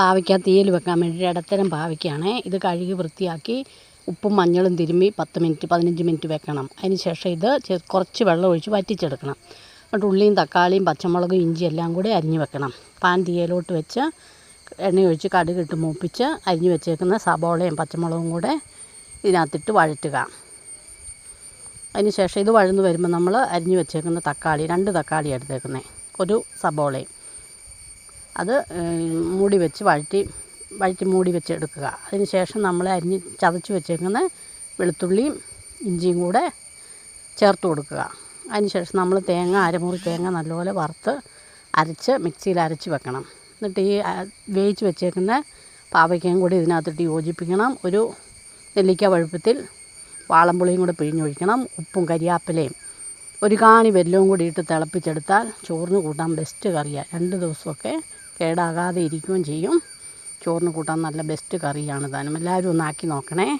പാവയ്ക്ക തീയൽ വെക്കാൻ വേണ്ടി ഇടത്തരം പാവയ്ക്കാണ്. ഇത് കഴുകി വൃത്തിയാക്കി ഉപ്പും മഞ്ഞളും തിരുമ്മി പത്ത് മിനിറ്റ് പതിനഞ്ച് മിനിറ്റ് വെക്കണം. അതിന് ശേഷം ഇത് കുറച്ച് വെള്ളം ഒഴിച്ച് വറ്റിച്ചെടുക്കണം. എന്നിട്ട് ഉള്ളിയും തക്കാളിയും പച്ചമുളകും ഇഞ്ചി എല്ലാം കൂടി അരിഞ്ഞ് വെക്കണം. പാൻ തീയലോട്ട് വെച്ച് എണ്ണ ഒഴിച്ച് കടുകിട്ട് മൂപ്പിച്ച് അരിഞ്ഞ് വെച്ചേക്കുന്ന സബോളയും പച്ചമുളകും കൂടെ ഇതിനകത്തിട്ട് വഴറ്റുക. അതിന് ശേഷം ഇത് വഴന്ന് വരുമ്പോൾ നമ്മൾ അരിഞ്ഞ് വെച്ചേക്കുന്ന തക്കാളി രണ്ട് തക്കാളി എടുത്തേക്കുന്നത് ഒരു സബോളയും. അത് മൂടി വെച്ച് വഴറ്റി വഴറ്റി മൂടി വെച്ച് എടുക്കുക. അതിന് ശേഷം നമ്മൾ അരിഞ്ഞ് ചതച്ച് വെച്ചേക്കുന്ന വെളുത്തുള്ളിയും ഇഞ്ചിയും കൂടെ ചേർത്ത് കൊടുക്കുക. അതിന് ശേഷം നമ്മൾ തേങ്ങ അരമുറി തേങ്ങ നല്ലപോലെ വറുത്ത് അരച്ച് മിക്സിയിൽ അരച്ച് വെക്കണം. എന്നിട്ട് ഈ വേവിച്ച് വെച്ചേക്കുന്ന പാവയ്ക്കയും കൂടി ഇതിനകത്തിട്ട് യോജിപ്പിക്കണം. ഒരു നെല്ലിക്ക വഴുപ്പത്തിൽ വാളംപുളിയും കൂടെ പിഴിഞ്ഞൊഴിക്കണം. ഉപ്പും കരിയാപ്പിലയും ഒരു കാണി വെല്ലവും കൂടി ഇട്ട് തിളപ്പിച്ചെടുത്താൽ ചോറിന് കൂട്ടാൻ ബെസ്റ്റ് കറിയാണ് രണ്ട് ദിവസമൊക്കെ കേടാകാതെ ഇരിക്കുകയും ചെയ്യും. ചോറിന് കൂട്ടാൻ നല്ല ബെസ്റ്റ് കറിയാണ് താനും. എല്ലാവരും ഒന്നാക്കി നോക്കണേ.